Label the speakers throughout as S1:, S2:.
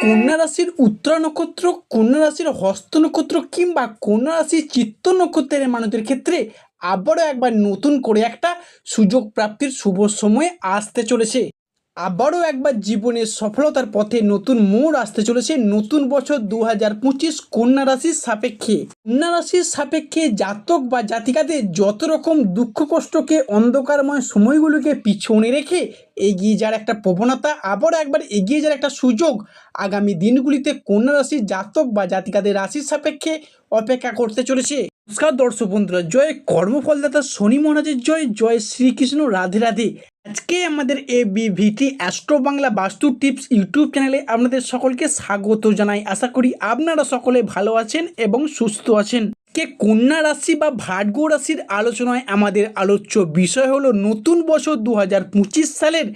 S1: কন্যা রাশির উত্তরা নক্ষত্র কন্যা রাশির হস্ত নক্ষত্র কিংবা কন্যা রাশির চিত্ত নক্ষত্রের মানুষদের ক্ষেত্রে আবারও একবার নতুন করে একটা সুযোগ প্রাপ্তির শুভ সময় আসতে চলেছে। আবারও একবার জীবনের সফলতার পথে নতুন মোড় আসতে চলেছে নতুন বছর দু হাজার পঁচিশ কন্যা রাশির সাপেক্ষে। কন্যা রাশির সাপেক্ষে জাতক বা জাতিকাদের যত রকম দুঃখ কষ্টকে, অন্ধকারময় সময়গুলোকে পিছনে রেখে এগিয়ে যাওয়ার একটা প্রবণতা, আবারও একবার এগিয়ে যাওয়ার একটা সুযোগ আগামী দিনগুলিতে কন্যা রাশির জাতক বা জাতিকাদের রাশির সাপেক্ষে অপেক্ষা করতে চলেছে। নমস্কার দর্শক বন্ধুরা, জয় কর্মফলদাতা শনি মহারাজের জয় জয় শ্রীকৃষ্ণ রাধে রাধে। আজকে আমাদের এ বিভিটি অ্যাস্ট্রো বাংলা বাস্তু টিপস ইউটিউব চ্যানেলে আপনাদের সকলকে স্বাগত জানাই। আশা করি আপনারা সকলে ভালো আছেন এবং সুস্থ আছেন। কে কন্যা রাশি বা ভাগ্য রাশির আলোচনায় আমাদের আলোচ্য বিষয় হলো নতুন বছর দু হাজার পঁচিশ সালের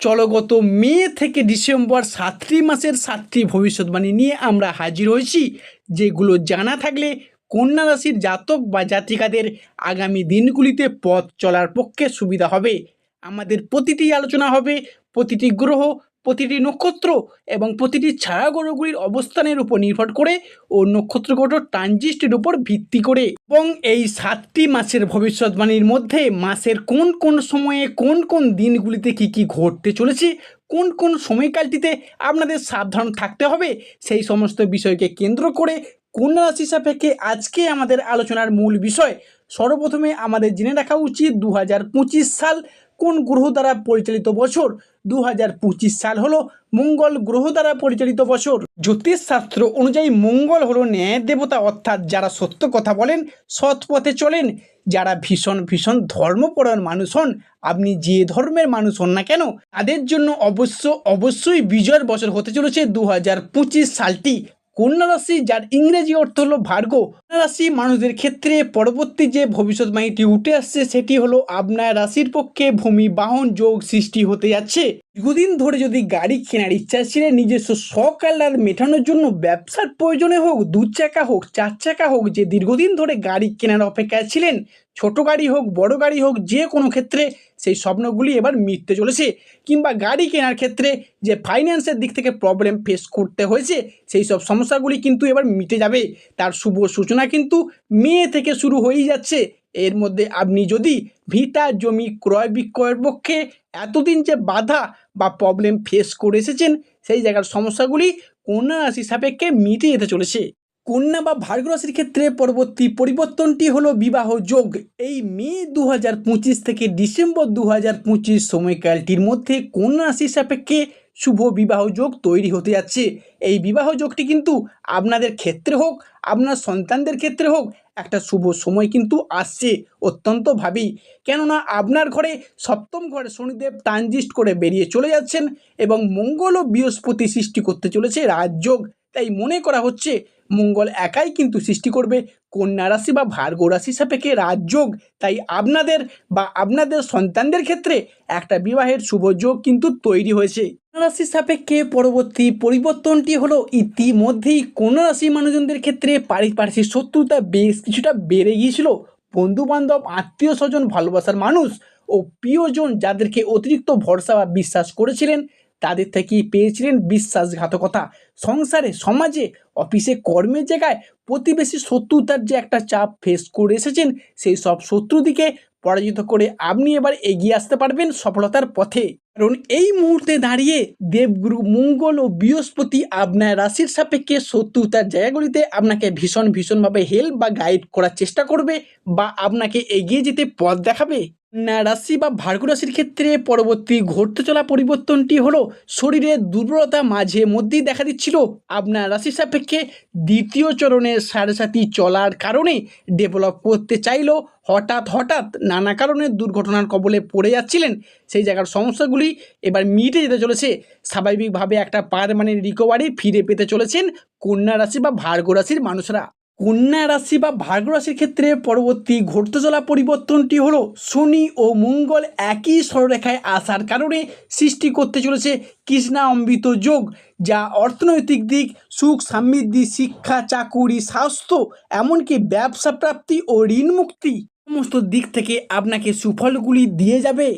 S1: চলগত মে থেকে ডিসেম্বর সাতটি মাসের সাতটি ভবিষ্যৎবাণী নিয়ে আমরা হাজির হয়েছি। যেগুলো জানা থাকলে কন্যা রাশির জাতক বা জাতিকাদের আগামী দিনগুলিতে পথ চলার পক্ষে সুবিধা হবে। আমাদের প্রতিটি আলোচনা হবে, প্রতিটি গ্রহ, প্রতিটি নক্ষত্র এবং প্রতিটি ছায়া গ্রহগুলির অবস্থানের উপর নির্ভর করে ও নক্ষত্রগত ট্রানজিস্টের উপর ভিত্তি করে। এবং এই সাতটি মাসের ভবিষ্যৎবাণীর মধ্যে মাসের কোন কোন সময়ে কোন কোন দিনগুলিতে কি কি ঘটতে চলেছে, কোন কোন সময়কালটিতে আপনাদের সাবধান থাকতে হবে, সেই সমস্ত বিষয়কে কেন্দ্র করে কন্যা রাশি সাপেক্ষে আজকে আমাদের আলোচনার মূল বিষয়, সর্বপ্রথমে আমাদের জেনে রাখা উচিত দু হাজার পঁচিশ সাল কোন গ্রহ দ্বারা পরিচালিত বছর? দু হাজার পঁচিশ সাল হলো মঙ্গল গ্রহ দ্বারা পরিচালিত বছর। জ্যোতিষশাস্ত্র অনুযায়ী মঙ্গল হলো ন্যায় দেবতা, অর্থাৎ যারা সত্য কথা বলেন, সৎ পথে চলেন। যারা ভীষণ ভীষণ ধর্মপরায়ণ মানুষ হন, আপনি যে ধর্মের মানুষ হন না কেন, তাদের জন্য অবশ্য, অবশ্যই বিজয়ের বছর হতে চলেছে দু হাজার পঁচিশ সালটি। কন্যা রাশি যার ইংরেজি অর্থ হলো ভার্গ রাশি মানুষদের ক্ষেত্রে পরবর্তী যে ভবিষ্যৎবাণীটি উঠে আসছে, সেটি হলো আপনার রাশির পক্ষে ভূমি বাহন যোগ সৃষ্টি হতে যাচ্ছে। দীর্ঘদিন ধরে যদি গাড়ি কেনার ইচ্ছা ছিল, নিজস্ব শখ আহ্লাদ মেটানোর জন্য ব্যবসার প্রয়োজনে হোক দু চাকা হোক চার চাকা হোক, যে দীর্ঘদিন ধরে গাড়ি কেনার অপেক্ষায় ছিলেন, ছোট গাড়ি হোক, বড় গাড়ি হোক, যে কোনো ক্ষেত্রে সেই স্বপ্নগুলি এবার মিটতে চলেছে। কিংবা গাড়ি কেনার ক্ষেত্রে যে ফাইন্যান্সের দিক থেকে প্রবলেম ফেস করতে হয়েছে, সেই সব সমস্যাগুলি কিন্তু এবার মিটে যাবে। তার শুভ সূচনা কিন্তু মে থেকে শুরু হয়েই যাচ্ছে। এর মধ্যে আপনি যদি ভিটা জমি ক্রয় বিক্রয়ের পক্ষে এতদিন যে বাধা বা প্রবলেম ফেস করে এসেছেন, সেই জায়গার সমস্যাগুলি কন্যা রাশি সাপেক্ষে মিটে যেতে চলেছে। কন্যা বা ভার্গ রাশির ক্ষেত্রে পরবর্তী পরিবর্তনটি হলো বিবাহ যোগ। এই মে দু হাজার পঁচিশ থেকে ডিসেম্বর দু হাজার পঁচিশ সময়কালটির মধ্যে কন্যা রাশির সাপেক্ষে শুভ বিবাহ যোগ তৈরি হতে যাচ্ছে? এই বিবাহ যোগটি কিন্তু আপনাদের ক্ষেত্রে হোক, আপনার সন্তানদের ক্ষেত্রে হোক, একটা শুভ সময় কিন্তু আসছে অত্যন্তভাবেই কেননা আপনার ঘরে সপ্তম ঘরে শনিদেব ট্রানজিস্ট করে বেরিয়ে চলে যাচ্ছেন এবং মঙ্গল ও বৃহস্পতি সৃষ্টি করতে চলেছে রাজযোগ। তাই মনে করা হচ্ছে মঙ্গল একাই কিন্তু সৃষ্টি করবে। কন্যা রাশি বা ভার্গ রাশি সাপেক্ষে রাজযোগ। তাই আপনাদের বা আপনাদের সন্তানদের ক্ষেত্রে একটা বিবাহের শুভ যোগ কিন্তু তৈরি হয়েছে। রাশির সাপেক্ষে পরবর্তী পরিবর্তনটি হলো, ইতিমধ্যেই কন্যা রাশি মানুষজনদের ক্ষেত্রে পারিপার্শ্বিক শত্রুতা বেশ কিছুটা বেড়ে গিয়েছিল। বন্ধু বান্ধব আত্মীয় স্বজন, ভালোবাসার মানুষ ও প্রিয়জন যাদেরকে অতিরিক্ত ভরসা বা বিশ্বাস করেছিলেন তাদের থেকেই পেয়েছিলেন বিশ্বাসঘাতকতা। সংসারে, সমাজে, অফিসে, কর্মের জায়গায় প্রতিবেশী শত্রুতার যে একটা চাপ ফেস করে এসেছেন, সেই সব শত্রুদিকে পরাজিত করে আপনি এবার এগিয়ে আসতে পারবেন সফলতার পথে। কারণ এই মুহূর্তে দাঁড়িয়ে দেবগুরু, মঙ্গল ও বৃহস্পতি আপনার রাশির সাপেক্ষে শত্রুতার জায়গাগুলিতে আপনাকে ভীষণ ভীষণভাবে হেল্প বা গাইড করার চেষ্টা করবে বা আপনাকে এগিয়ে যেতে পথ দেখাবে। না, রাশি বা ভার্গ রাশির ক্ষেত্রে পরবর্তী ঘটতে চলা পরিবর্তনটি হলো শরীরের দুর্বলতা মাঝে মধ্যেই দেখা দিচ্ছিল আপনার রাশির সাপেক্ষে দ্বিতীয় চরণের সাথী চলার কারণে ডেভেলপ করতে চাইলেও হঠাৎ হঠাৎ নানা কারণে দুর্ঘটনার কবলে পড়ে যাচ্ছিলেন সেই জায়গার সমস্যাগুলি এবার মিটে যেতে চলেছে। স্বাভাবিকভাবে একটা পারমানেন্ট রিকভারি ফিরে পেতে চলেছেন কন্যা রাশি বা ভার্গ রাশির মানুষরা। কন্যা রাশি বা ভার্গ রাশির ক্ষেত্রে পরবর্তী ঘটতে চলা পরিবর্তনটি হলো শনি ও মঙ্গল একই সররেখায় আসার কারণে সৃষ্টি করতে চলেছে কৃষ্ণা অমৃত যোগ, যা অর্থনৈতিক দিক, সুখ সমৃদ্ধি, শিক্ষা, চাকুরি, স্বাস্থ্য, এমনকি ব্যবসা প্রাপ্তি ও ঋণ মুক্তি সমস্ত দিক থেকে আপনাকে সুফলগুলি দিয়ে যাবে।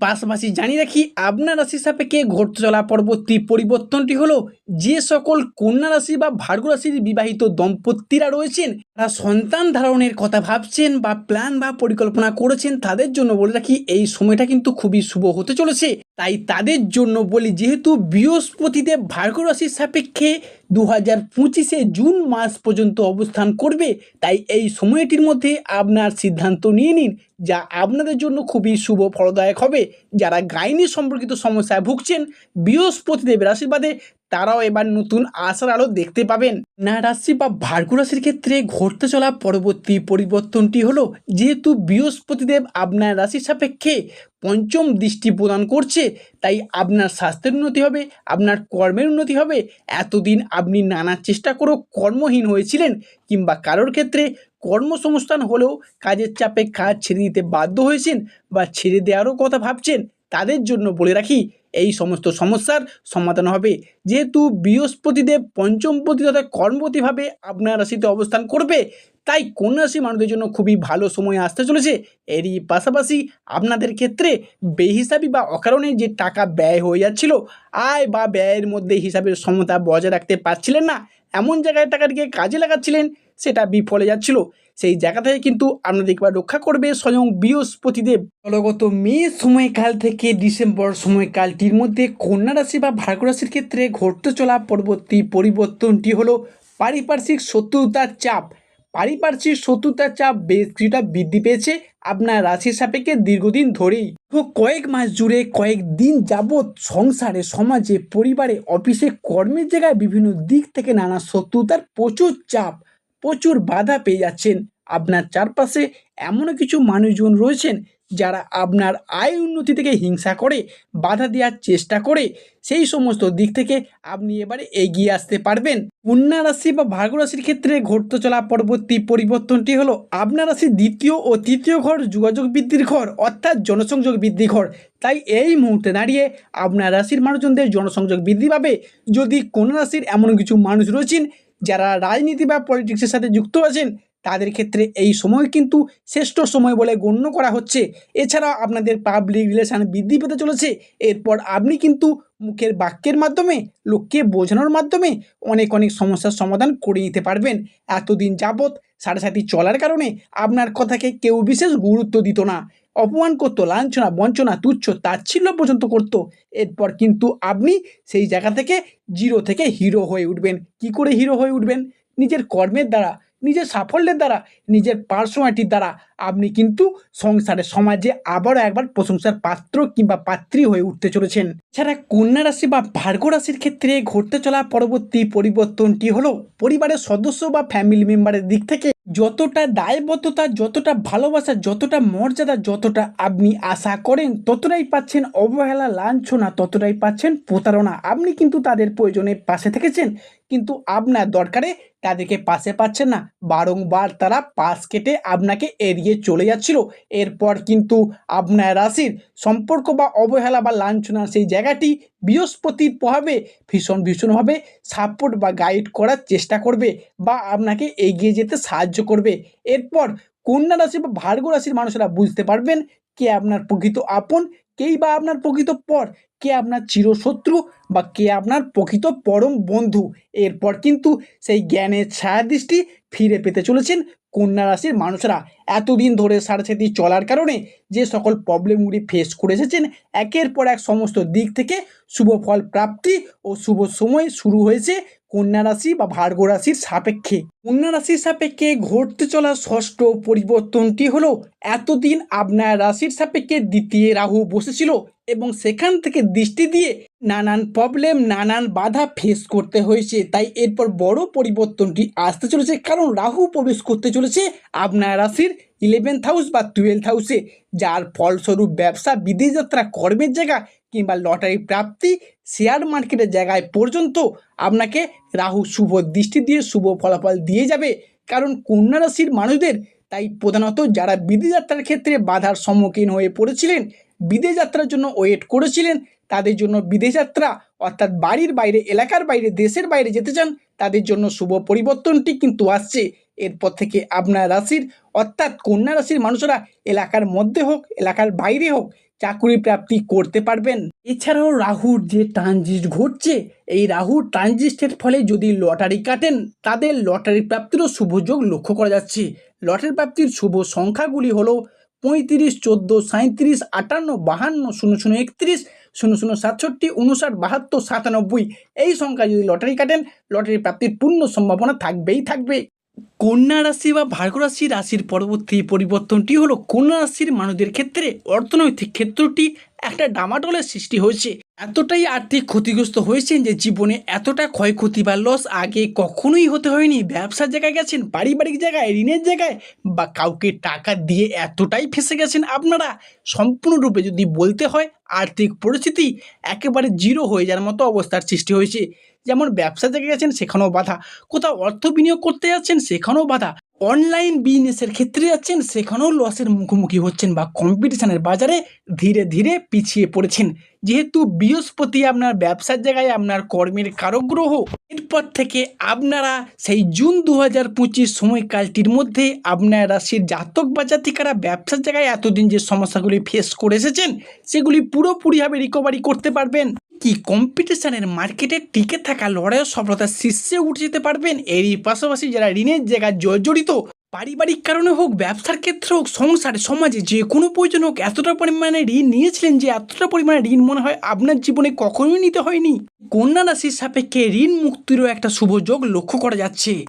S1: পাশাপাশি জানিয়ে রাখি আপনার রাশি সাপেক্ষে ঘটতে চলা পরবর্তী পরিবর্তনটি হলো যে সকল কন্যা রাশি বা ভার্গ রাশির বিবাহিত দম্পতিরা রয়েছেন তারা সন্তান ধারণের কথা ভাবছেন বা প্ল্যান বা পরিকল্পনা করেছেন তাদের জন্য বলে রাখি এই সময়টা কিন্তু খুবই শুভ হতে চলেছে। তাই তাদের জন্য বলি যেহেতু বৃহস্পতিদেব ভার্গ রাশির সাপেক্ষে দু হাজার পঁচিশে জুন মাস পর্যন্ত অবস্থান করবে, তাই এই সময়টির মধ্যে আপনার সিদ্ধান্ত নিয়ে নিন যা আপনাদের জন্য খুবই শুভ ফলদায়ক হবে। যারা গাইনি সম্পর্কিত সমস্যায় ভুগছেন, বৃহস্পতিদেবের আশীর্বাদে তারাও এবার নতুন আশার আলো দেখতে পাবেন। না রাশি বা ভার্গ রাশির ক্ষেত্রে ঘটতে চলা পরবর্তী পরিবর্তনটি হলো, যেহেতু বৃহস্পতিদেব আপনার রাশির সাপেক্ষে পঞ্চম দৃষ্টি প্রদান করছে, তাই আপনার স্বাস্থ্যের উন্নতি হবে, আপনার কর্মের উন্নতি হবে। এতদিন আপনি নানা চেষ্টা করেও কর্মহীন হয়েছিলেন, কিংবা কারোর ক্ষেত্রে কর্মসংস্থান হলেও কাজের চাপে কাজ ছেড়ে দিতে বাধ্য হয়েছেন বা ছেড়ে দেওয়ারও কথা ভাবছেন, তাদের জন্য বলে রাখি এই সমস্ত সমস্যার সমাধান হবে। যেহেতু বৃহস্পতিদেব পঞ্চমপতি তথা কর্মপতিভাবে আপনার রাশিতে অবস্থান করবে, তাই কন্যা রাশি মানুষদের জন্য খুবই ভালো সময় আসতে চলেছে। এরই পাশাপাশি আপনাদের ক্ষেত্রে বেহিসাবি বা অকারণে যে টাকা ব্যয় হয়ে যাচ্ছিল, আয় বা ব্যয়ের মধ্যে হিসাবের সমতা বজায় রাখতে পারছিলেন না। এমন জায়গায় টাকাটিকে কাজে লাগাচ্ছিলেন, সেটা বিফলে যাচ্ছিল। সেই জায়গা থেকে কিন্তু আপনাদের একবার রক্ষা করবে স্বয়ং বৃহস্পতিদেব। দলগত মে সময়কাল থেকে ডিসেম্বর সময়কালটির মধ্যে কন্যা রাশি বা ভাগ্য রাশির ক্ষেত্রে ঘটতে চলা পরবর্তী পরিবর্তনটি হলো পারিপার্শ্বিক শত্রুতার চাপ। পারিপার্শ্বিক শত্রুতার চাপ বেশ কিছুটা বৃদ্ধি পেয়েছে আপনার রাশির সাপেক্ষে দীর্ঘদিন ধরেই। কয়েক মাস জুড়ে, কয়েক দিন যাবৎ সংসারে, সমাজে, পরিবারে, অফিসে, কর্মের জায়গায় বিভিন্ন দিক থেকে নানা শত্রুতার প্রচুর চাপ প্রচুর বাধা পেয়ে যাচ্ছেন। আপনার চারপাশে এমনও কিছু মানুষজন রয়েছেন যারা আপনার আয় উন্নতি থেকে হিংসা করে, বাধা দেওয়ার চেষ্টা করে। সেই সমস্ত দিক থেকে আপনি এবারে এগিয়ে আসতে পারবেন। কন্যা রাশি বা ভাগ রাশির ক্ষেত্রে ঘটতে চলা পরবর্তী পরিবর্তনটি হলো আপনার রাশি দ্বিতীয় ও তৃতীয় ঘর যোগাযোগ বৃদ্ধির ঘর, অর্থাৎ জনসংযোগ বৃদ্ধি ঘর। তাই এই মুহূর্তে দাঁড়িয়ে আপনার রাশির মানুষজনদের জনসংযোগ বৃদ্ধি পাবে। যদি কোন রাশির এমন কিছু মানুষ রয়েছেন যারা রাজনীতি বা পলিটিক্সের সাথে যুক্ত আছেন তাদের ক্ষেত্রে এই সময় কিন্তু শ্রেষ্ঠ সময় বলে গণ্য করা হচ্ছে। এছাড়াও আপনাদের পাবলিক রিলেশান বৃদ্ধি পেতে চলেছে। এরপর আপনি কিন্তু মুখের বাক্যের মাধ্যমে, লোককে বোঝানোর মাধ্যমে অনেক অনেক সমস্যার সমাধান করে নিতে পারবেন। এতদিন যাবৎ সাড়ে সাথী চলার কারণে আপনার কথাকে কেউ বিশেষ গুরুত্ব দিত না। অপমান করতো, লাঞ্ছনা, বঞ্চনা, তুচ্ছ, তাচ্ছিল্য পর্যন্ত করতো। এরপর কিন্তু আপনি সেই জায়গা থেকে জিরো থেকে হিরো হয়ে উঠবেন। কি করে হিরো হয়ে উঠবেন? নিজের কর্মের দ্বারা। নিজের সাফল্যের দ্বারা নিজের পার্সোনালিটির দ্বারা আপনি কিন্তু সংসারে, সমাজে আবারও একবার প্রশংসার পাত্র কিংবা পাত্রী হয়ে উঠতে চলেছেন। ছাড়া কন্যা রাশি বা ভার্গ রাশির ক্ষেত্রে ঘটতে চলা পরবর্তী পরিবর্তনটি হলো পরিবারের সদস্য বা ফ্যামিলি মেম্বারের দিক থেকে যতটা দায়বদ্ধতা, যতটা ভালোবাসা, যতটা মর্যাদা, যতটা আপনি আশা করেন, ততটাই পাচ্ছেন অবহেলা, লাঞ্ছনা, ততটাই পাচ্ছেন প্রতারণা। আপনি কিন্তু তাদের প্রয়োজনে পাশে থেকেছেন, কিন্তু আপনার দরকারে তাদেরকে পাশে পাচ্ছেন না। বারংবার তারা পাশ কেটে আপনাকে এড়িয়ে চলে যাচ্ছিল। এরপর কিন্তু আপনার রাশির সম্পর্ক বা অবহেলা বা লাঞ্ছনার সেই জায়গাটি বৃহস্পতির প্রভাবে ভীষণ ভীষণভাবে সাপোর্ট বা গাইড করার চেষ্টা করবে বা আপনাকে এগিয়ে যেতে সাহায্য করবে। এরপর কন্যা রাশি বা ভার্গ রাশির মানুষেরা বুঝতে পারবেন কে আপনার প্রকৃত আপন, কেই বা আপনার প্রকৃত পর, কে আপনার চিরশত্রু বা কে আপনার প্রকৃত পরম বন্ধু। এরপর কিন্তু সেই জ্ঞানের ছায়া দৃষ্টি ফিরে পেতে চলেছেন কন্যা রাশির মানুষরা এতদিন ধরে সারসাথী চলার কারণে যে সকল প্রবলেমগুলি ফেস করে এসেছেন, একের পর এক সমস্ত দিক থেকে শুভ ফল প্রাপ্তি ও শুভ সময় শুরু হয়েছে কন্যা রাশি বা ভার্গ রাশির সাপেক্ষে। কন্যা রাশির সাপেক্ষে ঘটতে চলা ষষ্ঠ পরিবর্তনটি হলো এতদিন আপনার রাশির সাপেক্ষে দ্বিতীয় রাহু বসেছিল এবং সেখান থেকে দৃষ্টি দিয়ে নানান প্রবলেম নানান বাধা ফেস করতে হয়েছে। তাই এরপর বড় পরিবর্তনটি আসতে চলেছে। কারণ রাহু প্রবেশ করতে চলেছে আপনার রাশির ইলেভেন্থ হাউস বা টুয়েলথ হাউসে যার ফলস্বরূপ ব্যবসা বিদেশ যাত্রা কর্মের জায়গা কিংবা লটারি প্রাপ্তি শেয়ার মার্কেটের জায়গায় পর্যন্ত আপনাকে রাহু শুভ দৃষ্টি দিয়ে, শুভ ফলাফল দিয়ে যাবে। কারণ কন্যা রাশির মানুষদের, তাই প্রধানত যারা বিদেশ যাত্রার ক্ষেত্রে বাধার সম্মুখীন হয়ে পড়েছিলেন বিদেশ যাত্রার জন্য ওয়েট করেছিলেন তাদের জন্য বিদেশ যাত্রা, অর্থাৎ বাড়ির বাইরে, এলাকার বাইরে, দেশের বাইরে যেতে চান, তাদের জন্য শুভ পরিবর্তনটি কিন্তু আসছে। এরপর থেকে আপনার রাশির, অর্থাৎ কন্যা রাশির মানুষরা এলাকার মধ্যে হোক, এলাকার বাইরে হোক, চাকুরি প্রাপ্তি করতে পারবেন। এছাড়াও রাহুর যে ট্রানজিট ঘটছে, এই রাহুর ট্রানজিস্টের ফলে যদি লটারি কাটেন, তাদের লটারি প্রাপ্তিরও শুভ যোগ লক্ষ্য করা যাচ্ছে। লটারি প্রাপ্তির শুভ সংখ্যাগুলি হলো পঁয়ত্রিশ, চোদ্দ সাঁত্রিশ আটান্ন, বাহান্ন, শূন্য শূন্য, একত্রিশ শূন্য শূন্য সাতষট্টি, উনষাট, বাহাত্তর, সাতানব্বই, এই সংখ্যায় যদি লটারি কাটেন লটারি প্রাপ্তির পূর্ণ সম্ভাবনা থাকবেই থাকবে। কন্যা রাশি বা ভার্গ রাশি রাশির পরবর্তী পরিবর্তনটি হলো কন্যা রাশির মানুষদের ক্ষেত্রে অর্থনৈতিক ক্ষেত্রটি একটা ডামাডোলের সৃষ্টি হয়েছে। এতটাই আর্থিক ক্ষতিগ্রস্ত হয়েছেন যে জীবনে এতটা ক্ষয়ক্ষতি বা লস আগে কখনোই হতে হয়নি। ব্যবসার জায়গায় গেছেন, পারিবারিক জায়গায়, ঋণের জায়গায় বা কাউকে টাকা দিয়ে এতটাই ফেসে গেছেন আপনারা। সম্পূর্ণরূপে যদি বলতে হয়, আর্থিক পরিস্থিতি একেবারে জিরো হয়ে যাওয়ার মতো অবস্থার সৃষ্টি হয়েছে। যেমন ব্যবসা জায়গায় গেছেন, সেখানেও বাধা। কোথাও অর্থ বিনিয়োগ করতে যাচ্ছেন সেখানেও বাধা। অনলাইন বিজনেসের ক্ষেত্রে যাচ্ছেন, সেখানেও লসের মুখোমুখি হচ্ছেন বা কম্পিটিশনের বাজারে ধীরে ধীরে পিছিয়ে পড়েছেন। যেহেতু বৃহস্পতি আপনার ব্যবসার জায়গায় আপনার কর্মের কারগ্রহ, এরপর থেকে আপনারা সেই জুন দু হাজার পঁচিশ সময়কালটির মধ্যে আপনার রাশির জাতক বা জাতিকারা ব্যবসার জায়গায় এতদিন যে সমস্যাগুলি ফেস করে এসেছেন, সেগুলি পুরোপুরিভাবে রিকভারি করতে পারবেন। কি কম্পিটিশানের মার্কেটে টিকে থাকা লড়াইয়ের সফলতার শীর্ষে উঠে যেতে পারবেন? এরই পাশাপাশি যারা ঋণের জায়গায় জর্জরিত, পারিবারিক কারণে হোক, ব্যবসার ক্ষেত্রে হোক, সংসারে, সমাজে যে কোনো প্রয়োজন হোক, এতটা পরিমাণে ঋণ নিয়েছিলেন যে এতটা পরিমাণে ঋণ মনে হয় আপনার জীবনে কখনোই নিতে হয়নি। কন্যা রাশির সাপেক্ষে ঋণ মুক্তিরও একটা শুভযোগ লক্ষ্য করা যাচ্ছে।